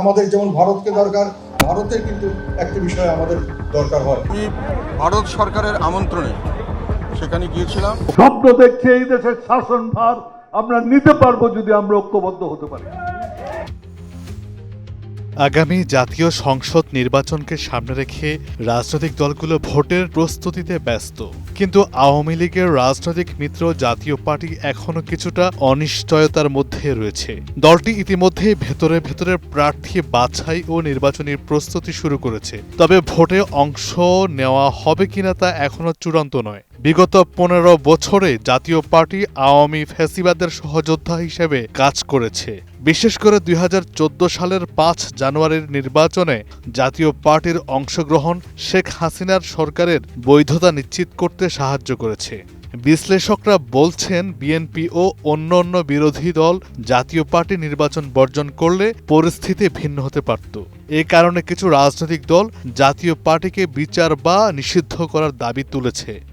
আমাদের যেমন ভারতকে দরকার ভারতের কিন্তু একটি বিষয় আমাদের দরকার হয়। আমি ভারত সরকারের আমন্ত্রণে সেখানে গিয়েছিলাম। স্বপ্ন দেখছে এই দেশের শাসনভার আমরা নিতে পারব যদি আমরা ঐক্যবদ্ধ হতে পারি। আগামী জাতীয় সংসদ নির্বাচনকে সামনে রেখে রাজনৈতিক দলগুলো ভোটের প্রস্তুতিতে ব্যস্ত। কিন্তু আওয়ামী লীগের রাজনৈতিক মিত্র জাতীয় পার্টি এখনও কিছুটা অনিশ্চয়তার মধ্যে রয়েছে। দলটি ইতিমধ্যে ভেতরে ভেতরে প্রার্থী বাছাই ও নির্বাচনী প্রস্তুতি শুরু করেছে। তবে ভোটে অংশ নেওয়া হবে কিনা তা এখনও চূড়ান্ত নয়। বিগত পনেরো বছরে জাতীয় পার্টি আওয়ামী ফ্যাসিবাদের সহযোদ্ধা হিসেবে কাজ করেছে। বিশেষ করে দুই হাজার চোদ্দ সালের পাঁচ জানুয়ারির নির্বাচনে জাতীয় পার্টির অংশগ্রহণ শেখ হাসিনার সরকারের বৈধতা নিশ্চিত করতে সাহায্য করেছে। বিশ্লেষকরা বলছেন, বিএনপি ও অন্যান্য বিরোধী দল জাতীয় পার্টি নির্বাচন বর্জন করলে পরিস্থিতি ভিন্ন হতে পারত। এ কারণে কিছু রাজনৈতিক দল জাতীয় পার্টিকে বিচার বা নিষিদ্ধ করার দাবি তুলেছে।